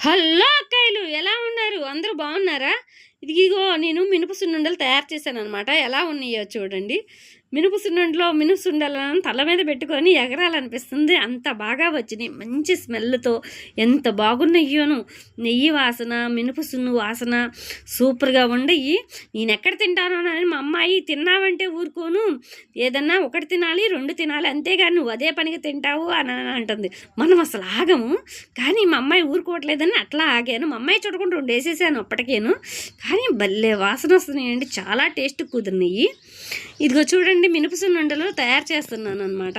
Hello అక్కాయిలు ఎలా ఉన్నారు? అందరూ బాగున్నారా? ఇదిగో నేను మినుపు సున్నుండలు తయారు చేశాను అనమాట ఎలా ఉన్నాయో చూడండి. మినుపు సున్నుండలో మినుపు సుండలను తల మీద పెట్టుకొని ఎగరాలనిపిస్తుంది. అంత బాగా వచ్చినాయి. మంచి స్మెల్తో ఎంత బాగున్నాయ్యోను నెయ్యి వాసన మినుపు సున్ను వాసన సూపర్గా ఉండయి. నేను ఎక్కడ తింటాను అని మా అమ్మాయి తిన్నావంటే ఊరుకోను. ఏదన్నా ఒకటి తినాలి రెండు తినాలి అంతేగాని నువ్వు అదే పనికి తింటావు అని అంటుంది. మనం అసలు ఆగము. కానీ మా అమ్మాయి ఊరుకోవట్లేదని అట్లా ఆగాను. మా అమ్మాయి చూడకుండా రెండు వేసేసాను అప్పటికేను. కానీ భలే వాసన వస్తున్నాయండి. చాలా టేస్ట్ కుదిరినాయి. ఇదిగో చూడండి మినప సున్నుండలు తయారు చేస్తున్నాను అనమాట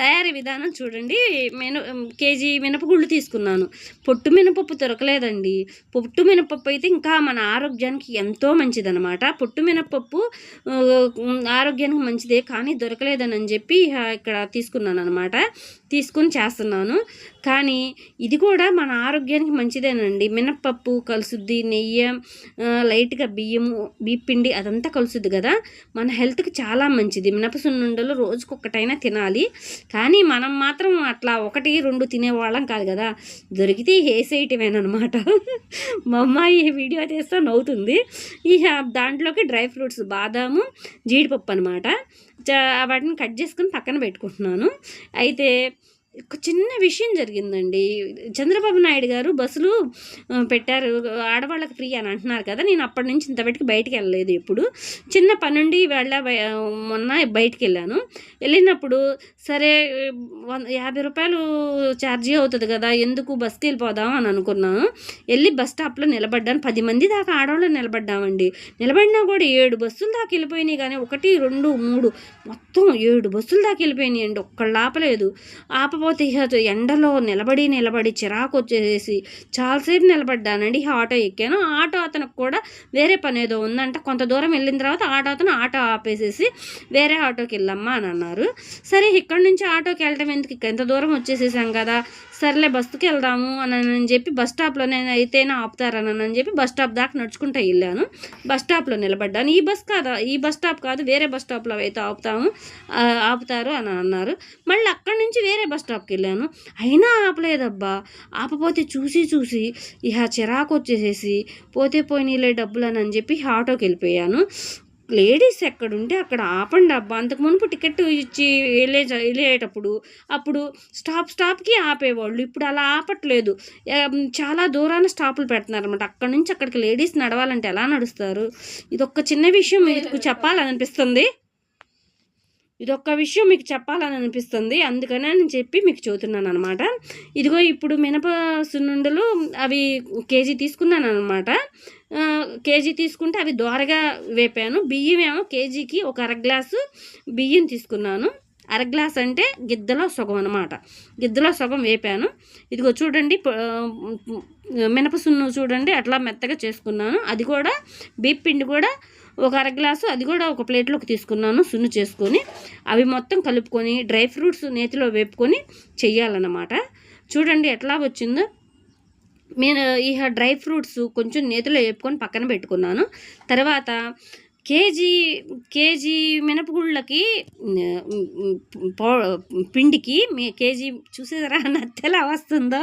తయారీ విధానం చూడండి. మెను కేజీ మినపగుళ్ళు తీసుకున్నాను. పొట్టు మినపప్పు దొరకలేదండి. పొట్టు మినపప్పు అయితే ఇంకా మన ఆరోగ్యానికి ఎంతో మంచిదనమాట పొట్టు మినపప్పు ఆరోగ్యానికి మంచిదే కానీ దొరకలేదని అని చెప్పి ఇక్కడ తీసుకున్నాను అనమాట తీసుకుని చేస్తున్నాను. కానీ ఇది కూడా మన ఆరోగ్యానికి మంచిదేనండి. మినప్పప్పు కలుసుద్ది నెయ్యి లైట్గా బియ్యము బియ్యపిండి అదంతా కలుసుద్ది కదా. మన హెల్త్కి చాలా మంచిది. మినపసున్నుండలు రోజుకొకటైనా తినాలి. కానీ మనం మాత్రం అట్లా ఒకటి రెండు తినేవాళ్ళం కాదు కదా. దొరికితే వేసేయటమేనమాట మా అమ్మాయి ఈ వీడియో తీస్తే నవ్వుతుంది. ఈ దాంట్లోకి డ్రై ఫ్రూట్స్ బాదాము జీడిపప్పు అనమాట వాటిని కట్ చేసుకుని పక్కన పెట్టుకుంటున్నాను. అయితే ఒక చిన్న విషయం జరిగిందండి. చంద్రబాబు నాయుడు గారు బస్సులు పెట్టారు. ఆడవాళ్ళకి ఫ్రీ అని అంటున్నారు కదా నేను అప్పటి నుంచి ఇంతవరకు బయటికి వెళ్ళలేదు ఎప్పుడు. చిన్న పనుండి వెళ్ళ మొన్న బయటికి వెళ్ళాను. వెళ్ళినప్పుడు సరే యాభై రూపాయలు ఛార్జీ అవుతుంది కదా ఎందుకు బస్కి వెళ్ళిపోదాం అని అనుకున్నాను. వెళ్ళి బస్ స్టాప్లో నిలబడ్డాను. పది మంది దాకా ఆడవాళ్ళు నిలబడ్డామండి. నిలబడినా కూడా ఏడు బస్సులు దాకా వెళ్ళిపోయినాయి కానీ ఒకటి రెండు మూడు మొత్తం ఏడు బస్సులు దాకా వెళ్ళిపోయినాయి అండి. ఒక్కళ్ళు ఆపలేదు కాకపోతే ఇక ఎండలో నిలబడి నిలబడి చిరాకు వచ్చేసి చాలాసేపు నిలబడ్డానండి. ఆటో ఎక్కాను. ఆ ఆటో అతనికి కూడా వేరే పని ఏదో ఉందంట. కొంత దూరం వెళ్ళిన తర్వాత ఆటో అతను ఆటో ఆపేసేసి వేరే ఆటోకి వెళ్ళమ్మా అని అన్నారు. సరే ఇక్కడ నుంచి ఆటోకి వెళ్ళటం ఎందుకు? ఎంత దూరం వచ్చేసేసాం కదా. సర్లే బస్సుకి వెళ్దాము అని అని చెప్పి బస్ స్టాప్లో నేను అయితేనే ఆపుతారని అని చెప్పి బస్ స్టాప్ దాకా నడుచుకుంటూ వెళ్ళాను. బస్ స్టాప్లో నిలబడ్డాను. ఈ బస్ కాదా? ఈ బస్ స్టాప్ కాదు. వేరే బస్ స్టాప్లో అయితే ఆపుతాము ఆపుతారు అని అన్నారు. మళ్ళీ అక్కడి నుంచి వేరే బస్ స్టాప్కి వెళ్ళాను అయినా ఆపలేదబ్బా. ఆపపోతే చూసి చూసి ఇహ చిరాకు వచ్చేసేసి పోతే పోయినీలే డబ్బులు అని అని చెప్పి ఆటోకి వెళ్ళిపోయాను లేడీస్ ఎక్కడుంటే అక్కడ ఆపండి అబ్బా. అంతకు మునుపు టికెట్ ఇచ్చి వెళ్ళే వెళ్ళేటప్పుడు అప్పుడు స్టాప్ స్టాప్కి ఆపేవాళ్ళు. ఇప్పుడు అలా ఆపట్లేదు. చాలా దూరాన స్టాపులు పెడుతున్నారు అనమాట అక్కడ నుంచి అక్కడికి లేడీస్ నడవాలంటే ఎలా నడుస్తారు? ఇది ఒక చిన్న విషయం. మీకు చెప్పాలనిపిస్తుంది? ఇదొక్క విషయం మీకు చెప్పాలని అనిపిస్తుంది అందుకనే అని చెప్పి మీకు చెబుతున్నాను అనమాట ఇదిగో ఇప్పుడు మినప సున్నుండలు అవి కేజీ తీసుకున్నాను అనమాట కేజీ తీసుకుంటే అవి దోరగా వేపాను. బియ్యం ఏమో కేజీకి ఒక అర గ్లాసు బియ్యం తీసుకున్నాను. అర గ్లాస్ అంటే గిద్దలో సగం అనమాట. గిద్దలో సగం వేపాను. ఇదిగో చూడండి మినప సున్ను చూడండి అట్లా మెత్తగా చేసుకున్నాను. అది కూడా బీప్ పిండి కూడా ఒక అర గ్లాసు అది కూడా ఒక ప్లేట్లోకి తీసుకున్నాను సున్ను చేసుకొని. అవి మొత్తం కలుపుకొని డ్రై ఫ్రూట్స్ నేతిలో వేపుకొని చెయ్యాలన్నమాట. చూడండి ఎట్లా వచ్చిందో. నేను ఈ డ్రై ఫ్రూట్స్ కొంచెం నేతిలో వేపుకొని పక్కన పెట్టుకున్నాను. తర్వాత కేజీ కేజీ మినపగుళ్ళకి పిండికి మీ కేజీ చూసేదరా నత్తి ఎలా వస్తుందో?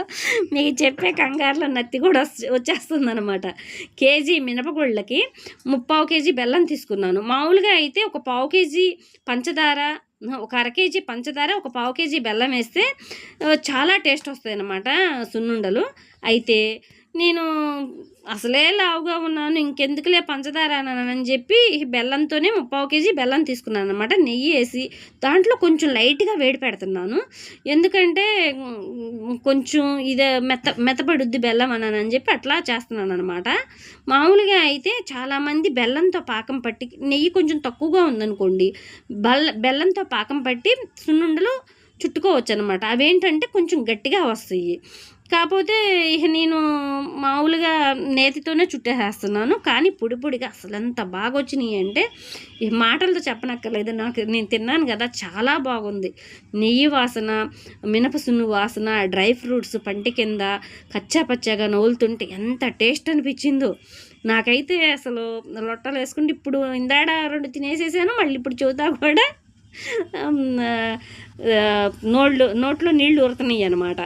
మీకు చెప్పే కంగారులో నత్తి కూడా వచ్చేస్తుంది అనమాట కేజీ మినపగుళ్ళకి ముప్పావు కేజీ బెల్లం తీసుకున్నాను. మామూలుగా అయితే ఒక పావు కేజీ పంచదార ఒక అర కేజీ పంచదార ఒక పావు కేజీ బెల్లం వేస్తే చాలా టేస్ట్ వస్తాయి అన్నమాట సున్నుండలు. అయితే నేను అసలే లావుగా ఉన్నాను ఇంకెందుకులే పంచదార అని చెప్పి బెల్లంతోనే ముప్పావు కేజీ బెల్లం తీసుకున్నాను అనమాట నెయ్యి వేసి దాంట్లో కొంచెం లైట్గా వేడి పెడుతున్నాను. ఎందుకంటే కొంచెం ఇదే మెత్త మెత్తపడుద్ది బెల్లం అని అని చెప్పి అట్లా చేస్తున్నాను అనమాట మామూలుగా అయితే చాలామంది బెల్లంతో పాకం పట్టి నెయ్యి కొంచెం తక్కువగా ఉందనుకోండి బెల్ల బెల్లంతో పాకం పట్టి సున్నుండలు చుట్టుకోవచ్చు అనమాట అవేంటంటే కొంచెం గట్టిగా వస్తాయి. కాకపోతే ఇక నేను మామూలుగా నేతితోనే చుట్టేసేస్తున్నాను. కానీ పొడి పొడిగా అసలు ఎంత బాగా వచ్చినాయి అంటే ఈ మాటలతో చెప్పనక్కర్లేదు. నాకు నేను తిన్నాను కదా చాలా బాగుంది. నెయ్యి వాసన మినపసున్ను వాసన డ్రై ఫ్రూట్స్ పంటి కింద కచ్చా పచ్చాగా నవ్వులుతుంటే ఎంత టేస్ట్ అనిపించిందో. నాకైతే అసలు లొట్టలు వేసుకుంటే ఇప్పుడు ఇందాడ రెండు తినేసేసాను మళ్ళీ ఇప్పుడు చూతా కూడా. నోళ్ళు నోట్లో నీళ్ళు ఊరుతున్నాయి అనమాట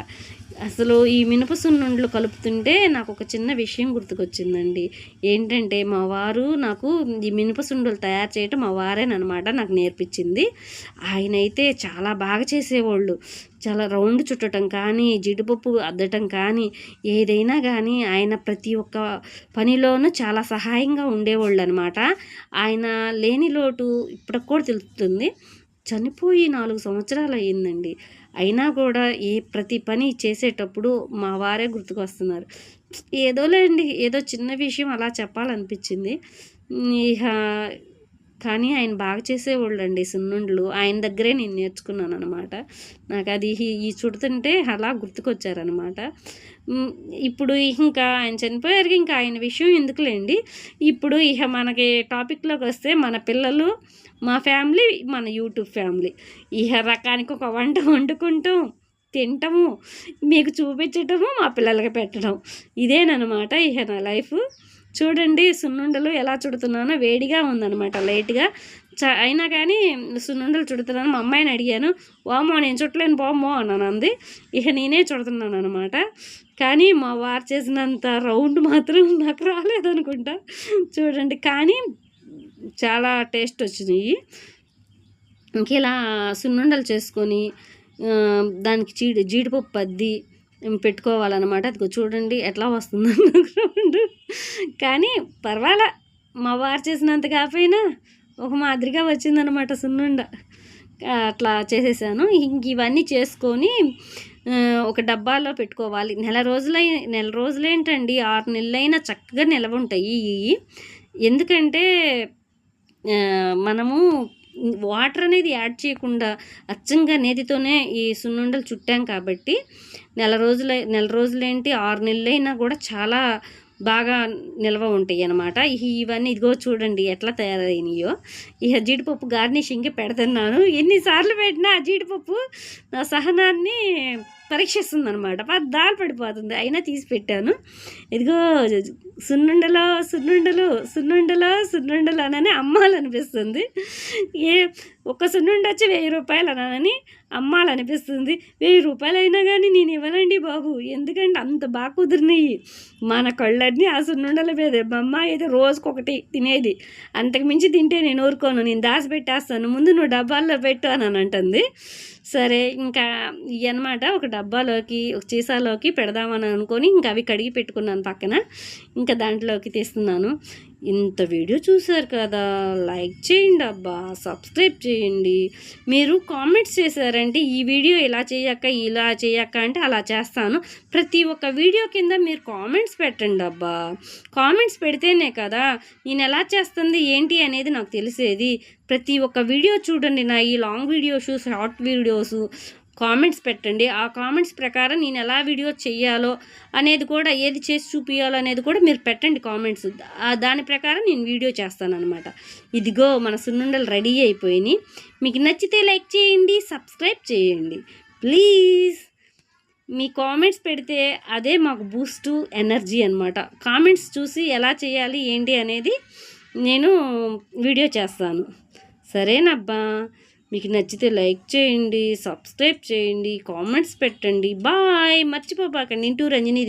అసలు ఈ మినప సున్నుండ్లు కలుపుతుంటే నాకు ఒక చిన్న విషయం గుర్తుకొచ్చిందండి. ఏంటంటే మా వారు నాకు ఈ మినప సుండలు తయారు చేయటం మా వారేనమాట నాకు నేర్పించింది. ఆయన అయితే చాలా బాగా చేసేవాళ్ళు. చాలా రౌండ్ చుట్టడం కానీ జిడిపప్పు అద్దటం కానీ ఏదైనా కానీ ఆయన ప్రతి ఒక్క పనిలోనూ చాలా సహాయంగా ఉండేవాళ్ళు అనమాట ఆయన లేని లోటు ఇప్పటికి కూడా తెలుస్తుంది. చనిపోయి నాలుగు సంవత్సరాలు అయ్యిందండి. అయినా కూడా ఏ ప్రతి పని చేసేటప్పుడు మా వారే గుర్తుకొస్తున్నారు. ఏదోలేండి ఏదో చిన్న విషయం అలా చెప్పాలనిపించింది. ఇక కానీ ఆయన బాగా చేసేవాళ్ళు అండి సున్నుండలు. ఆయన దగ్గరే నేను నేర్చుకున్నాను అనమాట నాకు అది ఈ చుడుతుంటే అలా గుర్తుకొచ్చారనమాట ఇప్పుడు ఇంకా ఆయన చనిపోయారు ఇంకా ఆయన విషయం ఎందుకులేండి? ఇప్పుడు ఇక మనకి టాపిక్లోకి వస్తే మన పిల్లలు మా ఫ్యామిలీ మన యూట్యూబ్ ఫ్యామిలీ. ఇక రకానికి ఒక వంట వండుకుంటాం తింటాము మీకు చూపించటము మా పిల్లలకి పెట్టడం ఇదేనమాట ఇక నా లైఫ్. చూడండి సున్నుండలు ఎలా చుడుతున్నానో వేడిగా ఉందనమాట లైట్గా. చ అయినా కానీ సున్నుండలు చుడుతున్నాను మా అమ్మాయిని అడిగాను వామో నేను చుట్టలేను బామో అన్నాను అంది. ఇక నేనే చుడుతున్నాను అనమాట కానీ మా వారు చేసినంత రౌండ్ మాత్రం నాకు రాలేదనుకుంటా. చూడండి కానీ చాలా టేస్ట్ వచ్చినాయి. ఇంక ఇలా సున్నుండలు చేసుకొని దానికి జీడి జీడిపప్పు అద్ది పెట్టుకోవాలన్నమాట. అది చూడండి ఎట్లా వస్తుందో కానీ పర్వాలా మా వారు చేసినంత కాకపోయినా ఒక మాదిరిగా వచ్చిందనమాట సున్నుండ. అట్లా చేసేసాను. ఇంక ఇవన్నీ చేసుకొని ఒక డబ్బాలో పెట్టుకోవాలి. నెల రోజులై నెల రోజులేంటండి ఆరు నెలలైనా చక్కగా నిలవ ఉంటాయి ఎందుకంటే మనము వాటర్ అనేది యాడ్ చేయకుండా అచ్చంగా నేతితోనే ఈ సున్నుండలు చుట్టాం కాబట్టి నెల రోజుల నెల రోజులేంటి ఆరు నెలలైనా కూడా చాలా బాగా నిల్వ ఉంటాయి అనమాట ఇవన్నీ ఇదిగో చూడండి ఎట్లా తయారైనాయో. ఇక జీడిపప్పు గార్నిషింగ్కి పెడుతున్నాను. ఎన్నిసార్లు పెట్టినా ఆ జీడిపప్పు నా సహనాన్ని పరీక్షిస్తుంది అనమాట దారి పడిపోతుంది. అయినా తీసి పెట్టాను. ఇదిగో సున్నుండలో సున్నుండలు సున్నుండలో సున్నుండలు అనని అమ్మాలనిపిస్తుంది. ఏ ఒక సున్నుండి వచ్చి వెయ్యి రూపాయలు అనని అమ్మాలనిపిస్తుంది. వెయ్యి రూపాయలు అయినా కానీ నేను ఇవ్వనండి బాబు. ఎందుకంటే అంత బాగా కుదిరినాయి. మన కళ్ళన్నీ ఆ సున్నుండల మీద. అమ్మ అయితే రోజుకొకటి తినేది. అంతకు మించి తింటే నేను ఊరుకోను. నేను దాచి పెట్టేస్తాను ముందు నువ్వు డబ్బాల్లో పెట్టు అని అంటుంది. సరే ఇంకా ఇవన్నమాట ఒక డబ్బాలోకి ఒక చీసాలోకి పెడదామని అనుకొని ఇంకా అవి కడిగి పెట్టుకున్నాను పక్కన. ఇంకా దాంట్లోకి తీస్తున్నాను. ఇంత వీడియో చూసారు కదా లైక్ చేయండి అబ్బా సబ్స్క్రైబ్ చేయండి. మీరు కామెంట్స్ చేశారంటే ఈ వీడియో ఇలా చేయక్క ఇలా చేయక్క అంటే అలా చేస్తాను. ప్రతి ఒక్క వీడియో కింద మీరు కామెంట్స్ పెట్టండి అబ్బా. కామెంట్స్ పెడితేనే కదా నేను ఎలా చేస్తుంది ఏంటి అనేది నాకు తెలిసేది. ప్రతి ఒక్క వీడియో చూడండి నా ఈ long videos short videos comments పెట్టండి. ఆ కామెంట్స్ ప్రకారం నేను ఎలా వీడియో చేయాలో అనేది కూడా ఏది చేసి చూపించాలో అనేది కూడా మీరు పెట్టండి కామెంట్స్. దాని ప్రకారం నేను వీడియో చేస్తానన్నమాట. ఇదిగో మన సున్నుండలు రెడీ అయిపోయినాయి. మీకు నచ్చితే లైక్ చేయండి సబ్స్క్రైబ్ చేయండి. ప్లీజ్! మీ కామెంట్స్ పెడితే అదే మాకు బూస్టు ఎనర్జీ అనమాట కామెంట్స్ చూసి ఎలా చేయాలి ఏంటి అనేది నేను వీడియో చేస్తాను. సరేనబ్బా? మీకు నచ్చితే లైక్ చేయండి సబ్స్క్రైబ్ చేయండి కామెంట్స్ పెట్టండి. బాయ్. మర్చిపోబాకండి. ఇంటూ రంజనీదేవి.